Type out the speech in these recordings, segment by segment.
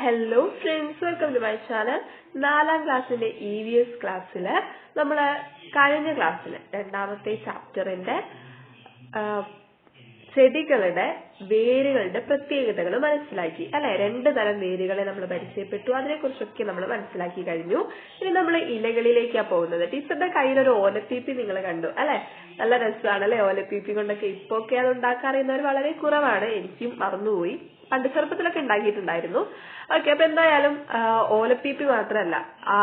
Hello friends welcome to my channel നാലാം ക്ലാസ്സിന്റെ E V S ക്ലാസ്സിൽ നമ്മൾ കഴിഞ്ഞ ക്ലാസ്സിൽ രണ്ടാമത്തെ ചാപ്റ്ററിന്റെ ചെടികളുടെ വേരുകളുടെ പ്രത്യേകതകൾ മനസ്സിലാക്കി. അല്ലെ? രണ്ട് തരം വേരുകളെ നമ്മൾ പരിചയപ്പെട്ടു. അതിനെക്കുറിച്ചൊക്കെ നമ്മൾ മനസ്സിലാക്കി കഴിഞ്ഞു. ഇനി നമ്മൾ ഇലകളിലേക്കാ പോകുന്നത്. ടീച്ചറുടെ കയ്യിൽ ഒരു ഓലപ്പീപ്പി നിങ്ങൾ കണ്ടു. അല്ലെ? നല്ല രസമാണ് അല്ലെ ഓലത്തീപ്പി കൊണ്ടൊക്കെ ഇപ്പൊ ഒക്കെ അത് ഉണ്ടാക്കാറിയുന്നവർ വളരെ കുറവാണ്. എനിക്കും മറന്നുപോയി. പണ്ട് ചെറുപ്പത്തിലൊക്കെ ഉണ്ടാക്കിയിട്ടുണ്ടായിരുന്നു. ഓക്കെ അപ്പൊ എന്തായാലും ഓലപ്പീപ്പി മാത്രമല്ല. ആ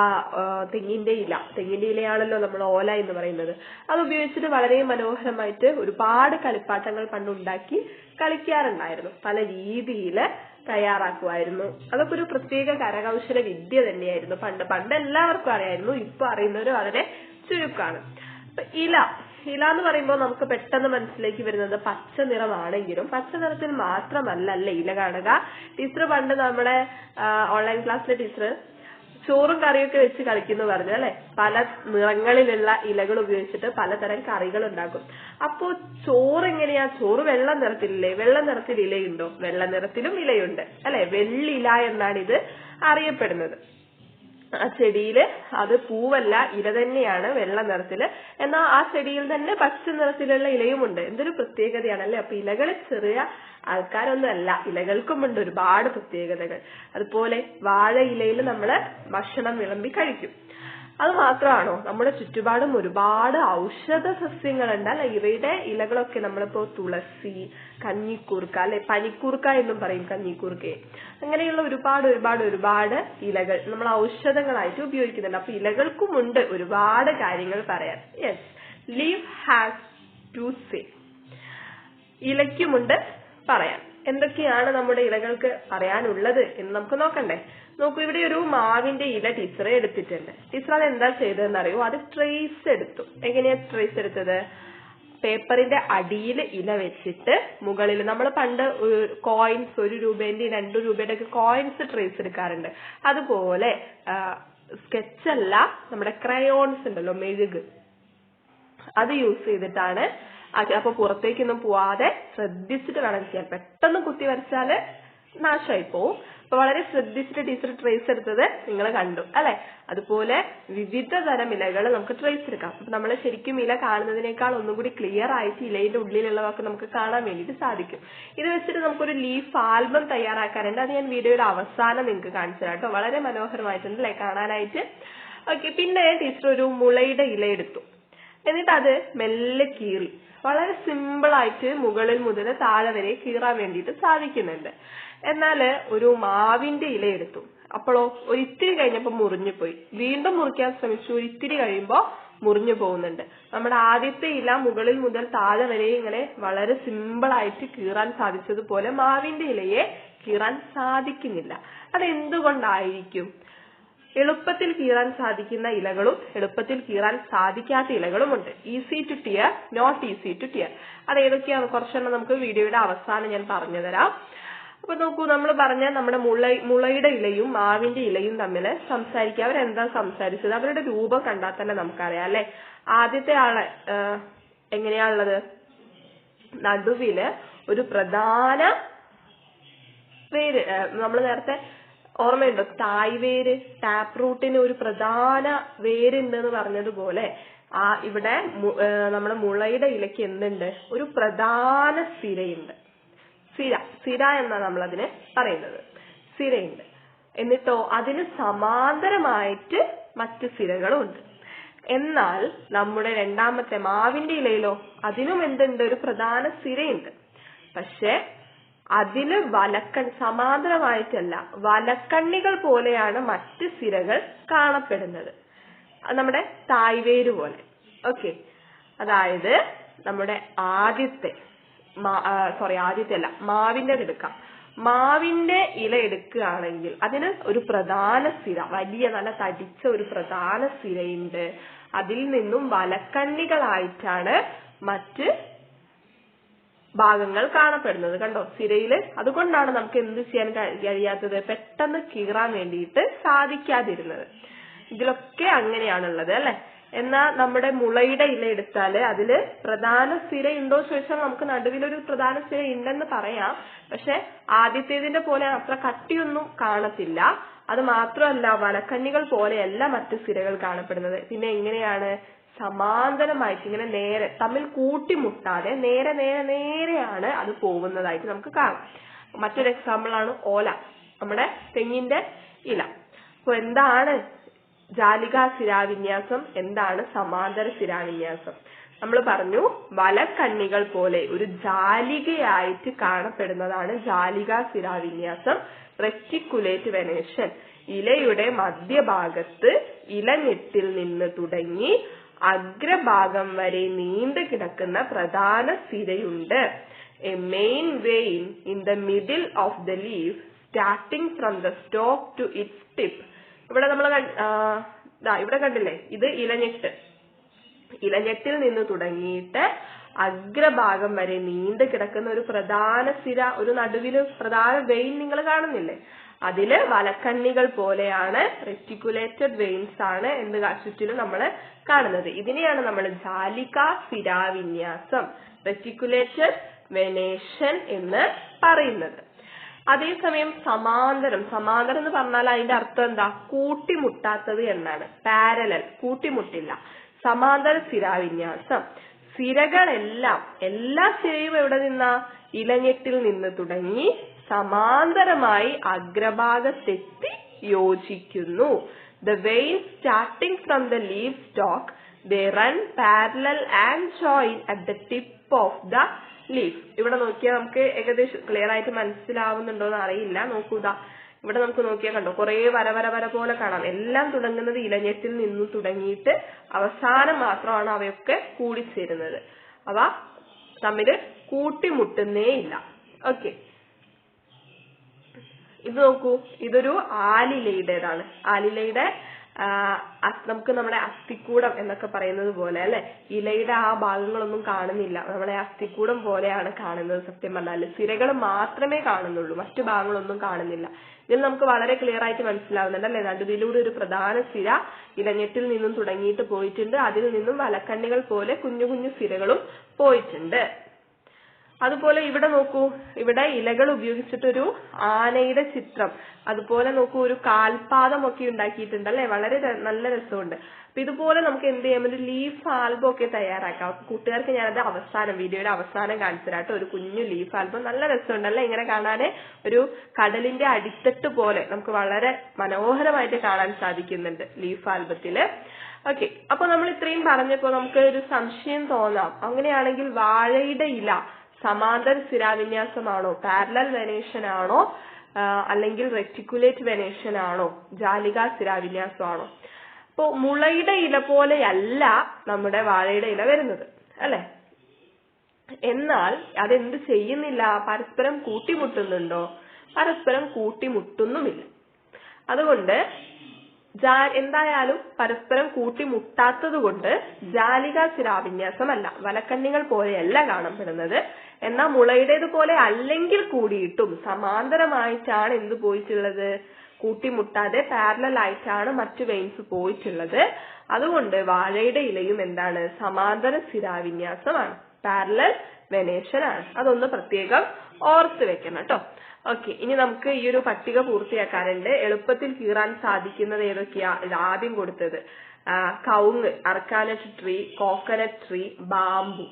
തെങ്ങിന്റെ ഇല. തെങ്ങിന്റെ ഇലയാണല്ലോ നമ്മൾ ഓല എന്ന് പറയുന്നത്. അത് ഉപയോഗിച്ചിട്ട് വളരെ മനോഹരമായിട്ട് ഒരുപാട് കളിപ്പാട്ടങ്ങൾ പണ്ട് ഉണ്ടാക്കി കളിക്കാറുണ്ടായിരുന്നു. പല രീതിയിൽ തയ്യാറാക്കുമായിരുന്നു. അതൊക്കെ ഒരു പ്രത്യേക കരകൗശല വിദ്യ തന്നെയായിരുന്നു. പണ്ട് പണ്ട് എല്ലാവർക്കും അറിയായിരുന്നു. ഇപ്പൊ അറിയുന്നവർ വളരെ ചുരുക്കാണ്. ഇല ഇല എന്ന് പറയുമ്പോൾ നമുക്ക് പെട്ടെന്ന് മനസ്സിലേക്ക് വരുന്നത് പച്ച നിറമാണെങ്കിലും പച്ച നിറത്തിൽ മാത്രമല്ല അല്ലേ ഇല കാണുക? ടീച്ചർ പണ്ട് നമ്മുടെ ഓൺലൈൻ ക്ലാസ്സിലെ ടീച്ചർ ചോറും കറിയൊക്കെ വെച്ച് കളിക്കുന്നു പറഞ്ഞു അല്ലെ? പല നിറങ്ങളിലുള്ള ഇലകൾ ഉപയോഗിച്ചിട്ട് പലതരം കറികൾ ഉണ്ടാക്കും. അപ്പോ ചോറ് എങ്ങനെയാ ചോറ് വെള്ള നിറത്തിലില്ലേ? വെള്ള നിറത്തിൽ ഇലയുണ്ടോ? വെള്ള നിറത്തിലും ഇലയുണ്ട്. അല്ലെ? വെള്ളില എന്നാണ് ഇത് അറിയപ്പെടുന്നത്. ആ ചെടിയിൽ അത് പൂവല്ല ഇല തന്നെയാണ് വെള്ള നിറത്തിൽ. എന്നാൽ ആ ചെടിയിൽ തന്നെ പച്ച നിറത്തിലുള്ള ഇലയുമുണ്ട്. എന്തൊരു പ്രത്യേകതയാണല്ലേ അപ്പൊ ഇലകൾ ചെറിയ ആൾക്കാരൊന്നും അല്ല. ഇലകൾക്കും ഉണ്ട് ഒരുപാട് പ്രത്യേകതകൾ. അതുപോലെ വാഴ ഇലയിൽ നമ്മൾ ഭക്ഷണം വിളമ്പി കഴിക്കും. അത് മാത്രമാണോ? നമ്മുടെ ചുറ്റുപാടും ഒരുപാട് ഔഷധ സസ്യങ്ങളുണ്ട് അല്ലെ? ഇവയുടെ ഇലകളൊക്കെ നമ്മളിപ്പോ തുളസി കഞ്ഞിക്കൂർക്ക അല്ലെ? പനിക്കൂർക്ക എന്നും പറയും കഞ്ഞിക്കൂർക്കയെ. അങ്ങനെയുള്ള ഒരുപാട് ഒരുപാട് ഒരുപാട് ഇലകൾ നമ്മൾ ഔഷധങ്ങളായിട്ട് ഉപയോഗിക്കുന്നുണ്ട്. അപ്പൊ ഇലകൾക്കും ഉണ്ട് ഒരുപാട് കാര്യങ്ങൾ പറയാൻ. Yes leaf has to say ഇലയ്ക്കുമുണ്ട് പറയാൻ. എന്തൊക്കെയാണ് നമ്മുടെ ഇലകൾക്ക് പറയാനുള്ളത് എന്ന് നമുക്ക് നോക്കണ്ടേ? നോക്കൂ ഇവിടെ ഒരു മാവിന്റെ ഇല ടീച്ചറെ എടുത്തിട്ടുണ്ട്. ടീച്ചർ അത് എന്താ ചെയ്തതെന്ന് അറിയോ അത് ട്രേസ് എടുത്തു. എങ്ങനെയാ ട്രേസ് എടുത്തത്? പേപ്പറിന്റെ അടിയിൽ ഇല വെച്ചിട്ട് മുകളിൽ നമ്മൾ പണ്ട് കോയിൻസ് ഒരു രൂപേന്റെ രണ്ടു രൂപയുടെ ഒക്കെ കോയിൻസ് ട്രേസ് എടുക്കാറുണ്ട്. അതുപോലെ സ്കെച്ചല്ല നമ്മുടെ ക്രയോൺസ് ഉണ്ടല്ലോ മെഴുക്. അത് യൂസ് ചെയ്തിട്ടാണ് അപ്പൊ പുറത്തേക്കൊന്നും പോവാതെ ശ്രദ്ധിച്ചിട്ട് വേണം ചെയ്യാൻ. പെട്ടെന്ന് കുത്തി വരച്ചാൽ നാശമായി പോവും. അപ്പൊ വളരെ ശ്രദ്ധിച്ചിട്ട് ടീച്ചർ ട്രേസ് എടുത്തത് നിങ്ങൾ കണ്ടു അല്ലെ? അതുപോലെ വിവിധ തരം ഇലകൾ നമുക്ക് ട്രേസ് എടുക്കാം. അപ്പൊ നമ്മൾ ശരിക്കും ഇല കാണുന്നതിനേക്കാൾ ഒന്നും കൂടി ക്ലിയർ ആയിട്ട് ഇലയുടെ ഉള്ളിലുള്ളതൊക്കെ നമുക്ക് കാണാൻ വേണ്ടിയിട്ട് സാധിക്കും. ഇത് വെച്ചിട്ട് നമുക്കൊരു ലീഫ് ആൽബം തയ്യാറാക്കാനുണ്ട്. അത് ഞാൻ വീഡിയോയുടെ അവസാനം നിങ്ങൾക്ക് കാണിച്ചു കേട്ടോ. വളരെ മനോഹരമായിട്ടുണ്ട് അല്ലെ? കാണാനായിട്ട്. ഓക്കെ പിന്നെ ടീച്ചർ ഒരു മുളയുടെ ഇല എടുത്തു. എന്നിട്ട് അത് മെല്ലെ കീറി. വളരെ സിമ്പിൾ ആയിട്ട് മുകളിൽ മുതൽ താഴെ വരെ കീറാൻ വേണ്ടിയിട്ട് സാധിക്കുന്നുണ്ട്. എന്നാൽ ഒരു മാവിന്റെ ഇല എടുത്തു. അപ്പോഴോ ഒരു ഇത്തിരി കഴിഞ്ഞപ്പോ മുറിഞ്ഞു പോയി വീണ്ടും മുറിക്കാൻ ശ്രമിച്ചു. ഒരു ഇത്തിരി കഴിയുമ്പോ മുറിഞ്ഞു പോകുന്നുണ്ട്. നമ്മുടെ ആദ്യത്തെ ഇല മുകളിൽ മുതൽ താഴെ വരെ ഇങ്ങനെ വളരെ സിമ്പിൾ ആയിട്ട് കീറാൻ സാധിച്ചതുപോലെ മാവിന്റെ ഇലയെ കീറാൻ സാധിക്കുന്നില്ല. അതെന്തുകൊണ്ടായിരിക്കും? എളുപ്പത്തിൽ കീറാൻ സാധിക്കുന്ന ഇലകളും എളുപ്പത്തിൽ കീറാൻ സാധിക്കാത്ത ഇലകളും ഉണ്ട്. Easy to tear not easy to tear അത് ഏതൊക്കെയാണ് കുറച്ചെണ്ണം നമുക്ക് വീഡിയോയുടെ അവസാനം ഞാൻ പറഞ്ഞു തരാം അപ്പൊ നോക്കൂ നമ്മൾ പറഞ്ഞ നമ്മുടെ മുള മുളയുടെ ഇലയും മാവിന്റെ ഇലയും തമ്മിൽ സംസാരിക്കുക. അവരെന്താ സംസാരിച്ചത്? അവരുടെ രൂപം കണ്ടാൽ തന്നെ നമുക്കറിയാം അല്ലെ? ആദ്യത്തെ ആൾ എങ്ങനെയാണുള്ളത് നടുവിൽ ഒരു പ്രധാന പേര് നമ്മൾ നേരത്തെ ഓർമ്മയുണ്ടോ? തായ് വേര് ടാപ്പ് റൂട്ടിന് ഒരു പ്രധാന വേരുണ്ട് എന്ന് പറഞ്ഞതുപോലെ ആ ഇവിടെ നമ്മുടെ മുളയുടെ ഇലയ്ക്ക് എന്തുണ്ട്? ഒരു പ്രധാന സിരയുണ്ട്. സിര സിര എന്നാണ് നമ്മൾ അതിനെ പറയുന്നത്. സിരയുണ്ട് എന്നിട്ടോ അതിന് സമാന്തരമായിട്ട് മറ്റ് സിരകളും ഉണ്ട് എന്നാൽ നമ്മുടെ രണ്ടാമത്തെ മാവിന്റെ ഇലയിലോ അതിനും എന്തുണ്ട്? ഒരു പ്രധാന സിരയുണ്ട് പക്ഷെ അതിന് വലക്കൺ സമാന്തരമായിട്ടല്ല വലക്കണ്ണികൾ പോലെയാണ് മറ്റ് സിരകൾ കാണപ്പെടുന്നത്. നമ്മുടെ തായ്വേര് പോലെ. ഓക്കെ. അതായത് നമ്മുടെ ആദ്യത്തെ സോറി ആദ്യത്തെ അല്ല മാവിന്റെ എടുക്കാം മാവിന്റെ ഇല എടുക്കുകയാണെങ്കിൽ അതിന് ഒരു പ്രധാന സ്ഥിര വലിയ നല്ല തടിച്ച ഒരു പ്രധാന സ്ഥിരയുണ്ട്. അതിൽ നിന്നും വലക്കണ്ണികളായിട്ടാണ് മറ്റ് ഭാഗങ്ങൾ കാണപ്പെടുന്നത്. കണ്ടോ? സിരയിൽ. അതുകൊണ്ടാണ് നമുക്ക് എന്ത് ചെയ്യാൻ കഴിയാത്തത്? പെട്ടെന്ന് കീറാൻ വേണ്ടിയിട്ട് സാധിക്കാതിരുന്നത്. ഇതിലൊക്കെ അങ്ങനെയാണുള്ളത് അല്ലെ? എന്നാ നമ്മുടെ മുളയുടെ ഇല എടുത്താൽ അതിൽ പ്രധാന സ്ഥിര ഉണ്ടോ ചോദിച്ചാൽ നമുക്ക് നടുവിലൊരു പ്രധാന സ്ഥിര ഉണ്ടെന്ന് പറയാം. പക്ഷെ ആദ്യത്തേതിന്റെ പോലെ അത്ര കട്ടിയൊന്നും കാണത്തില്ല. അത് മാത്രമല്ല വനക്കന്നികൾ പോലെയല്ല മറ്റു സ്ഥിരകൾ കാണപ്പെടുന്നത്. പിന്നെ എങ്ങനെയാണ് സമാന്തരമായിട്ട് ഇങ്ങനെ നേരെ തമ്മിൽ കൂട്ടിമുട്ടാതെ നേരെ നേരെ നേരെയാണ് അത് പോകുന്നതായിട്ട് നമുക്ക് കാണാം. മറ്റൊരു എക്സാമ്പിൾ ആണ് ഓല നമ്മുടെ തെങ്ങിന്റെ ഇല. അപ്പൊ എന്താണ് ജാലികാ ശിരാവിന്യാസം എന്താണ്? സമാന്തര ശിരാവിന്യാസം. നമ്മൾ പറഞ്ഞു വലക്കണ്ണികൾ പോലെ ഒരു ജാലികയായിട്ട് കാണപ്പെടുന്നതാണ് ജാലിക ശിരാവിന്യാസം. Reticulate venation. ഇലയുടെ മധ്യഭാഗത്ത് ഇലഞ്ഞെട്ടിൽ നിന്ന് തുടങ്ങി അഗ്രഭാഗം വരെ നീണ്ടു കിടക്കുന്ന പ്രധാന സിരയുണ്ട്. A main vein in the middle of the leaf starting from the stalk to its tip ഇവിടെ നമ്മൾ ഇവിടെ കണ്ടില്ലേ? ഇത് ഇലഞ്ഞെട്ട്. ഇലഞ്ഞെട്ടിൽ നിന്ന് തുടങ്ങിയിട്ട് അഗ്രഭാഗം വരെ നീണ്ടു കിടക്കുന്ന ഒരു പ്രധാന സ്ഥിര ഒരു നടുവിൽ പ്രധാന വെയിൻ നിങ്ങൾ കാണുന്നില്ലേ? അതിൽ വലക്കണ്ണികൾ പോലെയാണ് റെറ്റിക്കുലേറ്റഡ് വെയിൻസ് ആണ് എന്ത് ചുറ്റിലും നമ്മൾ കാണുന്നത്. ഇതിനെയാണ് നമ്മൾ ജാലിക സ്ഥിരാവിന്യാസം റെറ്റിക്കുലേറ്റഡ് വെനേഷൻ എന്ന് പറയുന്നത്. അതേസമയം സമാന്തരം സമാന്തരം എന്ന് പറഞ്ഞാൽ അതിന്റെ അർത്ഥം എന്താ? കൂട്ടിമുട്ടാത്തത് എന്നാണ്. പാരലൽ കൂട്ടിമുട്ടില്ല. സമാന്തര സ്ഥിരാവിന്യാസം. സിരകളെല്ലാം എല്ലാ സിരയും എവിടെ നിന്നാ? ഇലഞ്ഞെട്ടിൽ നിന്ന് തുടങ്ങി സമാന്തരമായി അഗ്രഭാഗത്തെത്തി യോജിക്കുന്നു. The vein starting from the leaf stalk they run parallel and join at the tip of the leaf ഇവിടെ നോക്കിയാൽ നമുക്ക് ഏകദേശം ക്ലിയർ ആയിട്ട് മനസ്സിലാവുന്നുണ്ടോ എന്ന് അറിയില്ല നോക്കൂതാ ഇവിടെ നമുക്ക് നോക്കിയാൽ കണ്ടോ കുറേ വര വര വര പോലെ കാണാം. എല്ലാം തുടങ്ങുന്നത് ഇലഞ്ഞെട്ടിൽ നിന്ന് തുടങ്ങിയിട്ട് അവസാനം മാത്രമാണ് അവയൊക്കെ കൂടിച്ചേരുന്നത്. അവ തമ്മിൽ കൂട്ടിമുട്ടുന്നേ ഇല്ല. ഓക്കെ ഇത് നോക്കൂ ഇതൊരു ആലിലയുടേതാണ്. ആലിലയുടെ നമുക്ക് നമ്മുടെ അസ്ഥിക്കൂടം എന്നൊക്കെ പറയുന്നത് പോലെ അല്ലെ? ഇലയുടെ ആ ഭാഗങ്ങളൊന്നും കാണുന്നില്ല. നമ്മളെ അസ്ഥിക്കൂടം പോലെയാണ് കാണുന്നത് സത്യം പറഞ്ഞാൽ. സിരകൾ മാത്രമേ കാണുന്നുള്ളൂ. മറ്റു ഭാഗങ്ങളൊന്നും കാണുന്നില്ല. ഇതിൽ നമുക്ക് വളരെ ക്ലിയർ ആയിട്ട് മനസ്സിലാവുന്നുണ്ട് അല്ലെ? നടുവിലൂടെ ഒരു പ്രധാന സിര ഇലഞ്ഞെട്ടിൽ നിന്നും തുടങ്ങിയിട്ട് പോയിട്ടുണ്ട്. അതിൽ നിന്നും വലക്കണ്ണികൾ പോലെ കുഞ്ഞു കുഞ്ഞു സിരകളും പോയിട്ടുണ്ട്. അതുപോലെ ഇവിടെ നോക്കൂ ഇവിടെ ഇലകൾ ഉപയോഗിച്ചിട്ടൊരു ആനയുടെ ചിത്രം. അതുപോലെ നോക്കൂ ഒരു കാൽപാദം ഒക്കെ ഉണ്ടാക്കിയിട്ടുണ്ട് അല്ലെ? വളരെ നല്ല രസമുണ്ട്. അപ്പൊ ഇതുപോലെ നമുക്ക് എന്ത് ചെയ്യാം? ഒരു ലീഫ് ആൽബം ഒക്കെ തയ്യാറാക്കാം. കൂട്ടുകാർക്ക് ഞാനത് അവസാനം വീഡിയോയുടെ അവസാനം കാണിച്ചു ഒരു കുഞ്ഞു ലീഫ് ആൽബം നല്ല രസമുണ്ട് അല്ലെ? ഇങ്ങനെ കാണാന് ഒരു കടലിന്റെ അടിത്തട്ട് പോലെ നമുക്ക് വളരെ മനോഹരമായിട്ട് കാണാൻ സാധിക്കുന്നുണ്ട് ലീഫ് ആൽബത്തിൽ ഓക്കെ അപ്പൊ നമ്മൾ ഇത്രയും പറഞ്ഞപ്പോ നമുക്ക് ഒരു സംശയം തോന്നാം. അങ്ങനെയാണെങ്കിൽ വാഴയുടെ ഇല സമാന്തര സ്ഥിരാവിന്യാസമാണോ? പാരലൽ വെനേഷൻ ആണോ? അല്ലെങ്കിൽ റെറ്റിക്കുലേറ്റ് വെനേഷൻ ആണോ? ജാലിക സ്ഥിരാവിന്യാസമാണോ? അപ്പോ മുളയുടെ ഇല പോലെയല്ല നമ്മുടെ വാഴയുടെ ഇല വരുന്നത് അല്ലെ? എന്നാൽ അതെന്ത് ചെയ്യുന്നില്ല? പരസ്പരം കൂട്ടിമുട്ടുന്നുണ്ടോ? പരസ്പരം കൂട്ടിമുട്ടുന്നുമില്ല. അതുകൊണ്ട് എന്തായാലും പരസ്പരം കൂട്ടിമുട്ടാത്തത് കൊണ്ട് ജാലിക സ്ഥിരാവിന്യാസമല്ല. വലക്കണ്ണികൾ പോലെയല്ല കാണപ്പെടുന്നത്. എന്നാൽ മുളയുടേത് പോലെ അല്ലെങ്കിൽ കൂടിയിട്ടും സമാന്തരമായിട്ടാണ് എന്ത് പോയിട്ടുള്ളത്? കൂട്ടിമുട്ടാതെ പാരലൽ ആയിട്ടാണ് മറ്റു വെയിൻസ് പോയിട്ടുള്ളത്. അതുകൊണ്ട് വാഴയുടെ ഇലയും എന്താണ്? സമാന്തര സ്ഥിരാവിന്യാസമാണ്. പാരലൽ വെനേഷൻ ആണ്. അതൊന്ന് പ്രത്യേകം ഓർത്ത് വെക്കണം കേട്ടോ. ഓക്കെ ഇനി നമുക്ക് ഈ ഒരു പട്ടിക പൂർത്തിയാക്കാനുണ്ട്. എളുപ്പത്തിൽ കീറാൻ സാധിക്കുന്നത് ഏതൊക്കെയാ? ആദ്യം കൊടുത്തത്. കൗങ് arecanut tree coconut tree bamboo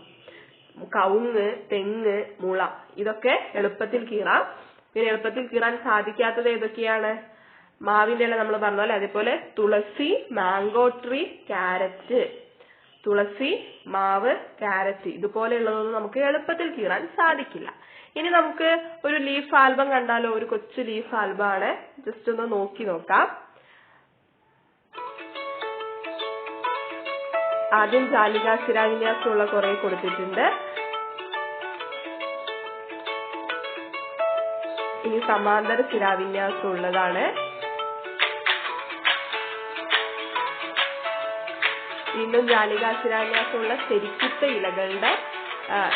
കവുങ്ങ് തെങ്ങ് മുള ഇതൊക്കെ എളുപ്പത്തിൽ കീറാം. പിന്നെ എളുപ്പത്തിൽ കീറാൻ സാധിക്കാത്തത് ഏതൊക്കെയാണ്? മാവിന്റെ ഇല നമ്മൾ പറഞ്ഞ പോലെ അതേപോലെ തുളസി മാംഗോ ട്രീ ക്യാരറ്റ്. തുളസി മാവ് ക്യാരറ്റ് ഇതുപോലെയുള്ളതൊന്നും നമുക്ക് എളുപ്പത്തിൽ കീറാൻ സാധിക്കില്ല. ഇനി നമുക്ക് ഒരു ലീഫ് ആൽബം കണ്ടാലോ? ഒരു കൊച്ചു ലീഫ് ആൽബം ആണ് ജസ്റ്റ് ഒന്ന് നോക്കി നോക്കാം. ആദ്യം ജാലിക ശിരാവിന്യാസമുള്ള കുറെ കൊടുത്തിട്ടുണ്ട്. ഇനി സമാന്തര ശിരാവിന്യാസം ഉള്ളതാണ് വീണ്ടും ജാലിക ശിരാവിന്യാസമുള്ള ശരിക്കുത്ത ഇലകളുടെ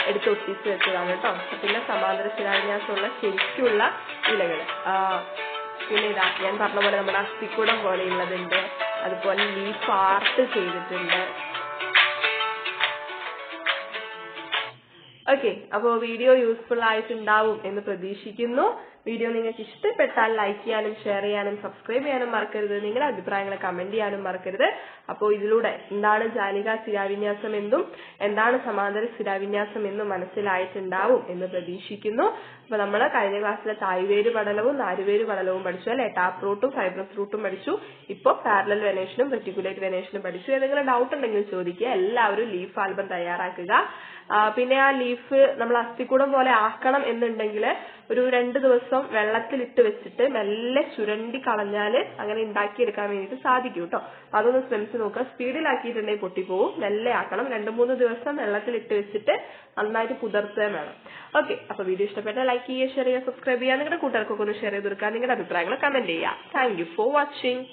എടുത്ത് ഒട്ടിച്ച് വെച്ചതാണ് കേട്ടോ. പിന്നെ സമാന്തര ശിരാവിന്യാസമുള്ള ശരിക്കുള്ള ഇലകൾ. പിന്നെ ഇതാ ഞാൻ പറഞ്ഞ പോലെ നമ്മുടെ അസ്ഥിക്കുടം പോലെയുള്ളതുണ്ട്. അതുപോലെ ലീഫ് ആർട്ട് ചെയ്തിട്ടുണ്ട്. ഓക്കെ അപ്പോൾ വീഡിയോ യൂസ്ഫുൾ ആയിട്ടുണ്ടാവും എന്ന് പ്രതീക്ഷിക്കുന്നു. വീഡിയോ നിങ്ങൾക്ക് ഇഷ്ടപ്പെട്ടാൽ ലൈക്ക് ചെയ്യാനും ഷെയർ ചെയ്യാനും സബ്സ്ക്രൈബ് ചെയ്യാനും മറക്കരുത്. നിങ്ങളുടെ അഭിപ്രായങ്ങൾ കമന്റ് ചെയ്യാനും മറക്കരുത്. അപ്പോൾ ഇതിലൂടെ എന്താണ് ജാലിക സ്ഥിരാവിന്യാസം എന്നും എന്താണ് സമാന്തര സ്ഥിരാവിന്യാസം എന്നും മനസ്സിലായിട്ടുണ്ടാവും എന്ന് പ്രതീക്ഷിക്കുന്നു. അപ്പൊ നമ്മൾ കഴിഞ്ഞ ക്ലാസ്സിലെ തായ്വേര് പടലവും നാരുവേര് പടലവും പഠിച്ചു അല്ലെ? ടാപ്പ് റൂട്ടും ഫൈബ്രസ് റൂട്ടും പഠിച്ചു. ഇപ്പോൾ പാരലൽ വെനേഷനും റെറ്റിക്കുലേറ്റ് വെനേഷനും പഠിച്ചു. ഏതെങ്കിലും ഡൗട്ട് ഉണ്ടെങ്കിൽ ചോദിക്കുക. എല്ലാവരും ലീഫ് ആൽബം തയ്യാറാക്കുക. പിന്നെ ആ ലീഫ് നമ്മൾ അസ്ഥിക്കൂടം പോലെ ആക്കണം എന്നുണ്ടെങ്കിൽ ഒരു രണ്ട് ദിവസം വെള്ളത്തിലിട്ട് വെച്ചിട്ട് മെല്ലെ ചുരണ്ടി കളഞ്ഞാൽ അങ്ങനെ ഉണ്ടാക്കിയെടുക്കാൻ വേണ്ടിയിട്ട് സാധിക്കും കേട്ടോ അതൊന്ന് ശ്രമിച്ച് നോക്കുക. സ്പീഡിലാക്കിയിട്ടുണ്ടെങ്കിൽ പൊട്ടിപ്പോവും. മെല്ലെ ആക്കണം. രണ്ട് മൂന്ന് ദിവസം വെള്ളത്തിലിട്ട് വെച്ചിട്ട് നന്നായിട്ട് കുതിർത്തുകയും വേണം. ഓക്കെ. അപ്പൊ വീഡിയോ ഇഷ്ടപ്പെട്ട ലൈക്ക് ചെയ്യുക ഷെയർ ചെയ്യുക സബ്സ്ക്രൈബ് ചെയ്യുക. നിങ്ങളുടെ കൂട്ടുകാർക്കൊക്കെ ഒന്ന് ഷെയർ ചെയ്ത് കൊടുക്കുക. നിങ്ങളുടെ അഭിപ്രായങ്ങൾ കമന്റ് ചെയ്യുക. Thank for watching.